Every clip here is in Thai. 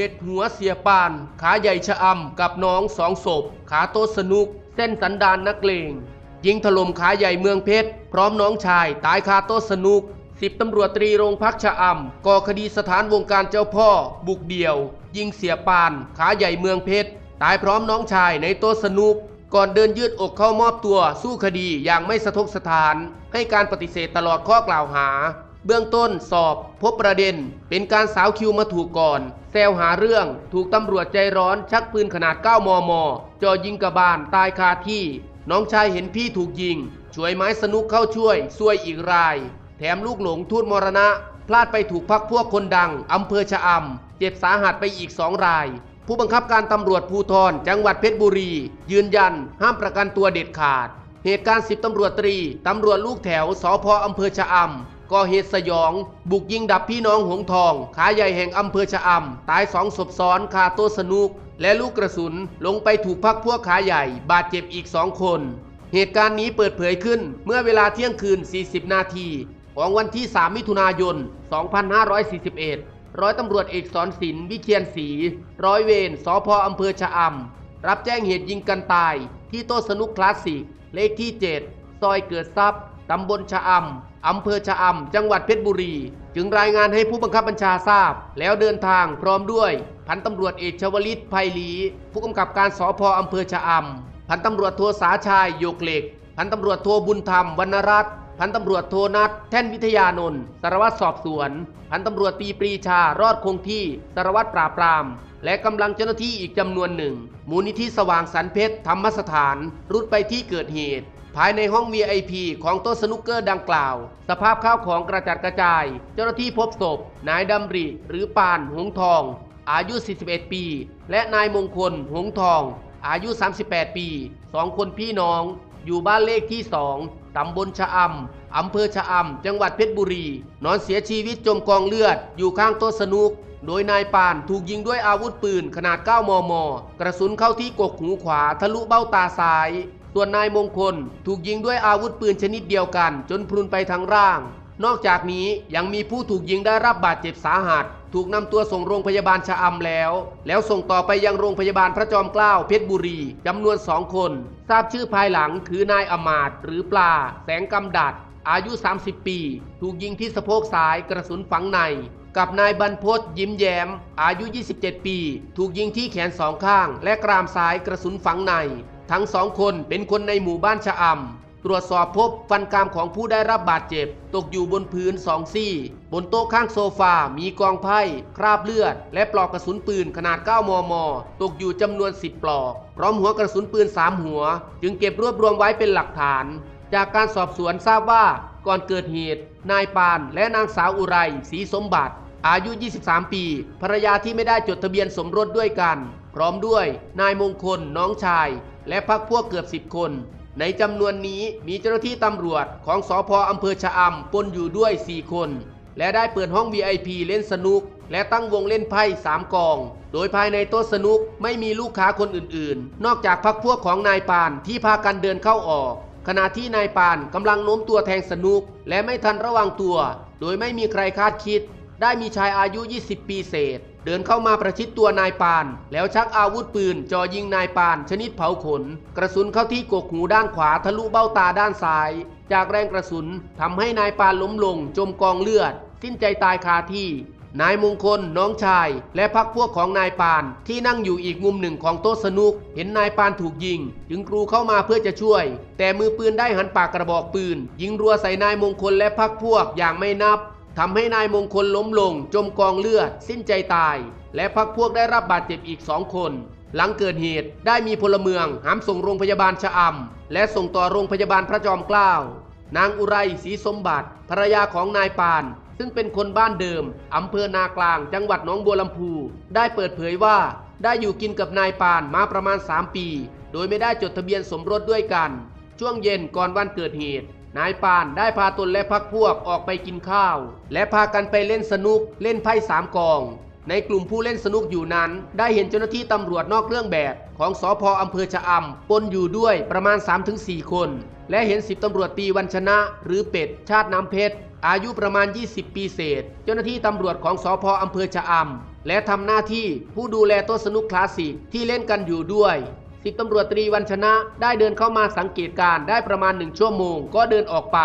เด็ดหัวเสียปาน ขาใหญ่ชะอำกับน้องสองศพ ขาโตสนุก เส้นสันดานนักเลงยิงถล่มขาใหญ่เมืองเพชร พร้อมน้องชาย ตายคาโตสนุกสิบตำรวจตรีโรงพักชะอำก่อคดีสถานวงการเจ้าพ่อ บุกเดี่ยว ยิงเสียปาน ขาใหญ่เมืองเพชร ตายพร้อมน้องชายในโตสนุก ก่อนเดินยืดอกเข้ามอบตัวสู้คดีอย่างไม่สะทกสถาน ให้การปฏิเสธตลอดข้อกล่าวหา เบื้องต้นสอบ พบประเด็น เป็นการสาวคิวมาถูกก่อน แซวหาเรื่อง ถูกตำรวจใจร้อน ชักปืนขนาด 9 มมจ่อยิงกระบาลตายคาที่ น้องชายเห็นพี่ถูกยิง ช่วยไม้สนุกเข้าช่วยช่วยอีกราย แถมลูกหลงทูตมรณะ พลาดไปถูกพักพวกคนดังอำเภอชะอำเจ็บสาหัสไปอีกสองราย ผู้บังคับการตำรวจภูธรจังหวัดเพชรบุรี ยืนยัน ห้ามประกันตัวเด็ดขาด เหตุการณ์สิบตำรวจตรีตำรวจลูกแถวสพอำเภอชะอำ ก่อเหตุสยอง บุกยิงดับพี่น้องหงทอง ขาใหญ่แห่งอำเภอชะอำตายสองศพซ้อนคาโต้สนุก และลูกกระสุนลงไปถูกพักพวกขาใหญ่ บาดเจ็บอีกสองคน เหตุการณ์นี้เปิดเผยขึ้นเมื่อเวลาเที่ยงคืน 40 นาทีของวันที่ 3 มิถุนายน 2541 ร้อยตำรวจเอกสอนศิลป์วิเชียนศรีร้อยเวรสพอำเภอชะอำรับแจ้งเหตุยิงกันตาย ที่โต๊ะสนุกคลาสสิกเลขที่ 7 ซอยเกิดทรัพย์ ตำบลชะอำอำเภอชะอำจังหวัดเพชรบุรี จึงรายงานให้ผู้บังคับบัญชาทราบ แล้วเดินทางพร้อมด้วย พันตำรวจเอกชวลิตไพลี ผู้กำกับการสพอำเภอชะอำพันตำรวจโทสาชายโยกเหล็ก พันตำรวจโทบุญธรรมวรรณรัตน์พันตำรวจโทนัทแท่นวิทยานนท์สารวัตรสอบสวน พันตำรวจตีปรีชารอดคงที่สารวัตรปราบปราม และกำลังเจ้าหน้าที่อีกจำนวนหนึ่ง มูลนิธิสว่างสรรเพชรธรรมสถาน รุดไปที่เกิดเหตุ ภายในห้อง VIP ของโต๊ะสนุกเกอร์ดังกล่าว สภาพข้าวของกระจัดกระจาย เจ้าหน้าที่พบศพ นายดำริหรือปานหงทอง อายุ 41 ปี และนายมงคลหงทอง อายุ 38 ปีสองคนพี่น้อง อยู่บ้านเลขที่ 2 ตำบลชะอำอำเภอชะอำจังหวัดเพชรบุรี นอนเสียชีวิตจมกองเลือด อยู่ข้างโต๊ะสนุกโดยนายปานถูกยิงด้วยอาวุธปืนขนาด 9 มม กระสุนเข้าที่กกหูขวาทะลุเบ้าตาซ้าย ส่วนนายมงคลถูกยิงด้วยอาวุธปืนชนิดเดียวกัน จนพรุนไปทั้งร่าง นอกจากนี้ยังมีผู้ถูกยิงได้รับบาดเจ็บสาหัส ถูกนำตัวส่งโรงพยาบาลชะอำแล้ว แล้วส่งต่อไปยังโรงพยาบาลพระจอมเกล้าเพชรบุรีจำนวนสองคน ทราบชื่อภายหลังคือนายอมาตย์หรือปลา แสงกำดัด อายุ 30 ปี ถูกยิงที่สะโพกซ้ายกระสุนฝังในกับนายบรรพศยิ้มแย้ม อายุ 27 ปี ถูกยิงที่แขนสองข้าง และกรามซ้ายกระสุนฝังใน ทั้งสองคนเป็นคนในหมู่บ้านชะอำตรวจสอบพบฟันกรามของผู้ได้รับบาดเจ็บ ตกอยู่บนพื้นสองซี่ บนโต๊ะข้างโซฟา มีกองไพ่ คราบเลือด และปลอกกระสุนปืนขนาด 9 มม ตกอยู่จำนวน 10 ปลอก พร้อมหัวกระสุนปืน 3 หัว จึงเก็บรวบรวมไว้เป็นหลักฐาน จากการสอบสวนทราบว่าก่อนเกิดเหตุ นายปานและนางสาวอุไรศรีสมบัติ อายุ 23 ปี ภรรยาที่ไม่ได้จดทะเบียนสมรสด้วยกัน ร้อมด้วยนายมงคลน้องชาย และพักพวกเกือบ10คน ในจำนวนนี้มีเจ้าหน้าที่ตำรวจของสอพออำเภอชะอำปนอยู่ด้วย 4 คน และได้เปิดห้อง VIP เล่นสนุก และตั้งวงเล่นไพ่3กอง โดยภายในโต๊ะสนุกไม่มีลูกค้าคนอื่นๆ นอกจากพักพวกของนายปานที่พากันเดินเข้าออก ขณะที่นายปานกำลังโน้มตัวแทงสนุก และไม่ทันระวังตัว โดยไม่มีใครคาดคิด ได้มีชายอายุ 20 ปีเศษ เดินเข้ามาประชิดตัวนายปาน แล้วชักอาวุธปืนจ่อยิงนายปาน ชนิดเผาขน กระสุนเข้าที่กกหูด้านขวาทะลุเบ้าตาด้านซ้าย จากแรงกระสุนทำให้นายปานล้มลง จมกองเลือด สิ้นใจตายคาที่ นายมงคล น้องชาย และพักพวกของนายปาน ที่นั่งอยู่อีกมุมหนึ่งของโต๊ะสนุก เห็นนายปานถูกยิง จึงกรูเข้ามาเพื่อจะช่วย แต่มือปืนได้หันปากกระบอกปืน ยิงรัวใส่นายมงคลและพักพวกอย่างไม่นับ ทำให้นายมงคลล้มลง จมกองเลือด สิ้นใจตาย และพักพวกได้รับบาดเจ็บอีกสองคน หลังเกิดเหตุได้มีพลเมืองหามส่งโรงพยาบาลชะอำและส่งต่อโรงพยาบาลพระจอมเกล้านางอุไรศรีสมบัติภรรยาของนายปาน ซึ่งเป็นคนบ้านเดิมอำเภอนากลาง จังหวัดหนองบัวลำพู ได้เปิดเผยว่า ได้อยู่กินกับนายปานมาประมาณ 3 ปี โดยไม่ได้จดทะเบียนสมรสด้วยกัน ช่วงเย็นก่อนวันเกิดเหตุ นายปานได้พาตนและพักพวกออกไปกินข้าว และพากันไปเล่นสนุกเล่นไพ่สามกอง ในกลุ่มผู้เล่นสนุกอยู่นั้น ได้เห็นเจ้าหน้าที่ตำรวจนอกเครื่องแบบของสอพออำเภอชะอำปนอยู่ด้วยประมาณ 3-4 คน และเห็นสิบตำรวจตีวันชนะ หรือเป็ด ชาติน้ำเพชร อายุประมาณ 20 ปีเศษ เจ้าหน้าที่ตำรวจของสอพออำเภอชะอำและทำหน้าที่ผู้ดูแลโต๊ะสนุกคลาสสิกที่เล่นกันอยู่ด้วย สิบตำรวจตรีวันชนะได้เดินเข้ามาสังเกตการ์ได้ประมาณหนึ่งชั่วโมงก็เดินออกไป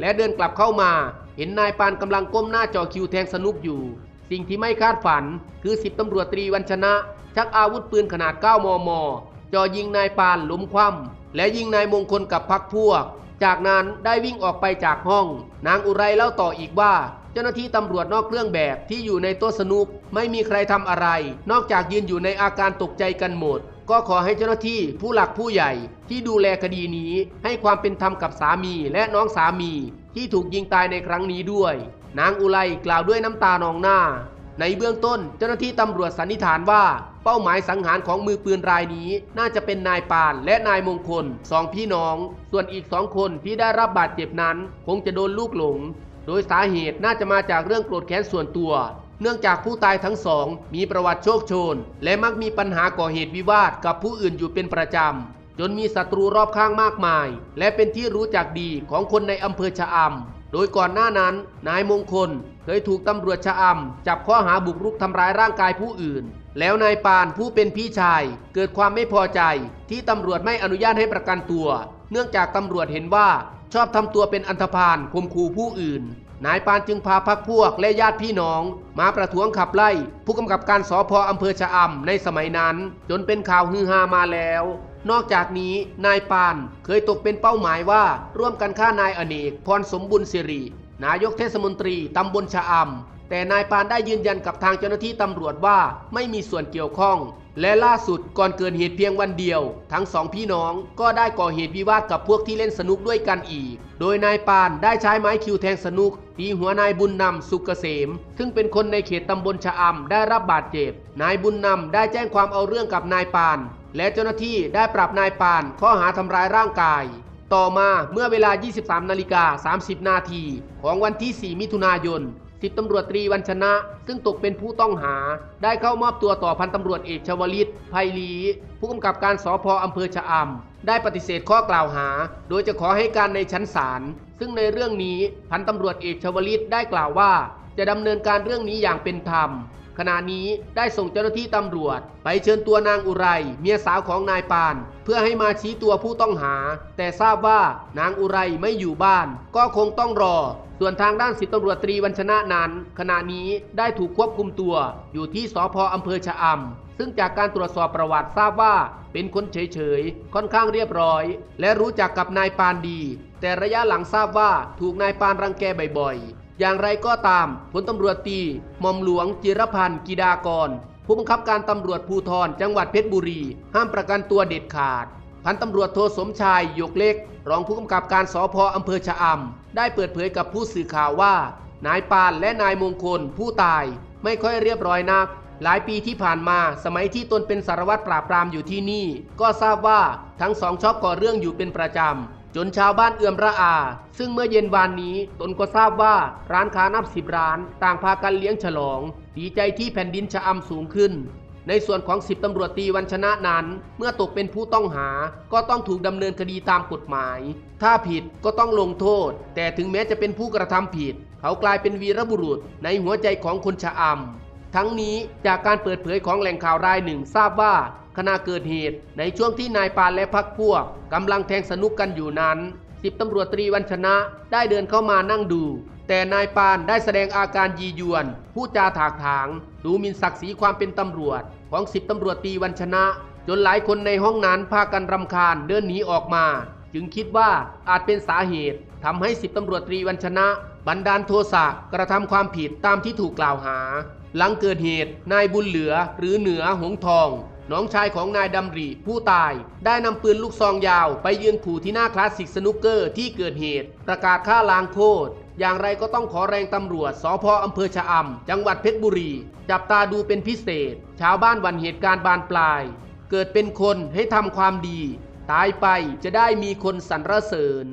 และเดินกลับเข้ามา เห็นนายปานกำลังก้มหน้าจ่อคิวแทงสนุกอยู่ สิ่งที่ไม่คาดฝันคือสิบตำรวจตรีวันชนะ ชักอาวุธปืนขนาด 9 มมจ่อยิงนายปานล้มคว่ำและยิงนายมงคลกับพักพวก จากนั้นได้วิ่งออกไปจากห้อง นางอุไรเล่าต่ออีกว่าเจ้าหน้าที่ตำรวจนอกเครื่องแบบที่อยู่ในโต๊ะสนุก ไม่มีใครทำอะไร นอกจากยืนอยู่ในอาการตกใจกันหมด ก็ขอให้เจ้าหน้าที่ผู้หลักผู้ใหญ่ที่ดูแลคดีนี้ให้ความเป็นธรรมกับสามีและน้องสามีที่ถูกยิงตายในครั้งนี้ด้วย นางอุไรกล่าวด้วยน้ำตานองหน้า ในเบื้องต้นเจ้าหน้าที่ตำรวจสันนิษฐานว่า เป้าหมายสังหารของมือปืนรายนี้ น่าจะเป็นนายปานและนายมงคลสองพี่น้อง ส่วนอีกสองคนที่ได้รับบาดเจ็บนั้น คงจะโดนลูกหลง โดยสาเหตุน่าจะมาจากเรื่องโกรธแค้นส่วนตัว เนื่องจากผู้ตายทั้งสองมีประวัติโชคโชน และมักมีปัญหาก่อเหตุวิวาทกับผู้อื่นอยู่เป็นประจำ จนมีศัตรูรอบข้างมากมาย และเป็นที่รู้จักดีของคนในอำเภอชะอำ โดยก่อนหน้านั้น นายมงคลเคยถูกตำรวจชะอำจับข้อหาบุกรุกทำร้ายร่างกายผู้อื่น แล้วนายปานผู้เป็นพี่ชาย เกิดความไม่พอใจที่ตำรวจไม่อนุญาตให้ประกันตัว เนื่องจากตำรวจเห็นว่าชอบทำตัวเป็นอันธพาลข่มขู่ผู้อื่น นายปานจึงพาพักพวกและญาติพี่น้อง มาประท้วงขับไล่ ผู้กำกับการสพอำเภอชะอำในสมัยนั้น จนเป็นข่าวฮือฮามาแล้ว นอกจากนี้นายปานเคยตกเป็นเป้าหมายว่าร่วมกันฆ่านายอเนกพรสมบุญสิริ นายกเทศมนตรีตำบลชะอำแต่นายปานได้ยืนยันกับทางเจ้าหน้าที่ตำรวจว่าไม่มีส่วนเกี่ยวข้อง และล่าสุดก่อนเกิดเหตุเพียงวันเดียว ทั้งสองพี่น้องก็ได้ก่อเหตุวิวาทกับพวกที่เล่นสนุกด้วยกันอีก โดยนายปานได้ใช้ไม้คิวแทงสนุกตีหัวนายบุญนำสุกเกษม ซึ่งเป็นคนในเขตตำบลชะอำได้รับบาดเจ็บ นายบุญนำได้แจ้งความเอาเรื่องกับนายปาน และเจ้าหน้าที่ได้ปรับนายปานข้อหาทำร้ายร่างกาย ต่อมาเมื่อเวลา 23 นาฬิกา 30 นาทีของวันที่ 4 มิถุนายนสิบตำรวจตรีวันชนะ ซึ่งตกเป็นผู้ต้องหา ได้เข้ามอบตัวต่อพันตำรวจเอกชวลิตไพลี ผู้กำกับการสพอำเภอชะอำได้ปฏิเสธข้อกล่าวหา โดยจะขอให้การในชั้นศาลซึ่งในเรื่องนี้พันตำรวจเอกชวลิตได้กล่าวว่า จะดำเนินการเรื่องนี้อย่างเป็นธรรม ขณะนี้ได้ส่งเจ้าหน้าที่ตำรวจ ไปเชิญตัวนางอุไร เมียสาวของนายปาน เพื่อให้มาชี้ตัวผู้ต้องหา แต่ทราบว่านางอุไรไม่อยู่บ้าน ก็คงต้องรอ ส่วนทางด้านสิบตำรวจตรีวัญชนะนั้น ขณะนี้ได้ถูกควบคุมตัว อยู่ที่สพอำเภอชะอำซึ่งจากการตรวจสอบประวัติทราบว่า เป็นคนเฉยๆ ค่อนข้างเรียบร้อย และรู้จักกับนายปานดี แต่ระยะหลังทราบว่าถูกนายปานรังแกบ่อยๆ อย่างไรก็ตามพลตำรวจตีหม่อมหลวงจิรพันธ์กิดากร ผู้บังคับการตำรวจภูธรจังหวัดเพชรบุรี ห้ามประกันตัวเด็ดขาด พันตำรวจโทสมชายหยกเล็ก รองผู้กำกับการสพอำเภอชะอำได้เปิดเผยกับผู้สื่อข่าวว่า นายปานและนายมงคลผู้ตายไม่ค่อยเรียบร้อยนัก หลายปีที่ผ่านมาสมัยที่ตนเป็นสารวัตรปราบปรามอยู่ที่นี่ ก็ทราบว่าทั้งสองชอบก่อเรื่องอยู่เป็นประจำ จนชาวบ้านเอื่อมระอา ซึ่งเมื่อเย็นวานนี้ตนก็ทราบว่าร้านค้านับสิบร้าน ต่างพากันเลี้ยงฉลอง ดีใจที่แผ่นดินชะอำสูงขึ้น ในส่วนของสิบตำรวจตีวันชนะนั้น เมื่อตกเป็นผู้ต้องหา ก็ต้องถูกดำเนินคดีตามกฎหมาย ถ้าผิดก็ต้องลงโทษ แต่ถึงแม้จะเป็นผู้กระทำผิด เขากลายเป็นวีรบุรุษในหัวใจของคนชะอำทั้งนี้จากการเปิดเผยของแหล่งข่าวรายหนึ่งทราบว่า ขณะเกิดเหตุ ในช่วงที่นายปานและพักพวกกำลังแทงสนุกกันอยู่นั้นสิบตำรวจตรีวันชนะได้เดินเข้ามานั่งดู แต่นายปานได้แสดงอาการยียวนพูดจาถากถาง ดูหมินศักดิ์ศรีความเป็นตำรวจ ของสิบตำรวจตรีวันชนะ จนหลายคนในห้องนั้นพากันรำคาญเดินหนีออกมา จึงคิดว่าอาจเป็นสาเหตุทำให้สิบตำรวจตรีวันชนะ บันดาลโทสะกระทำความผิดตามที่ถูกกล่าวหา หลังเกิดเหตุนายบุญเหลือหรือเหนือหงทอง น้องชายของนายดำริผู้ตายได้นำปืนลูกซองยาวไปยืนขู่ที่หน้าคลาสสิกสนุกเกอร์ที่เกิดเหตุ ประกาศฆ่าล้างโคตรอย่างไรก็ต้องขอแรงตำรวจสพอำเภอชะอำจังหวัดเพชรบุรี จับตาดูเป็นพิเศษ ชาวบ้านวันเหตุการณ์บานปลาย เกิดเป็นคนให้ทำความดี ตายไปจะได้มีคนสรรเสริญ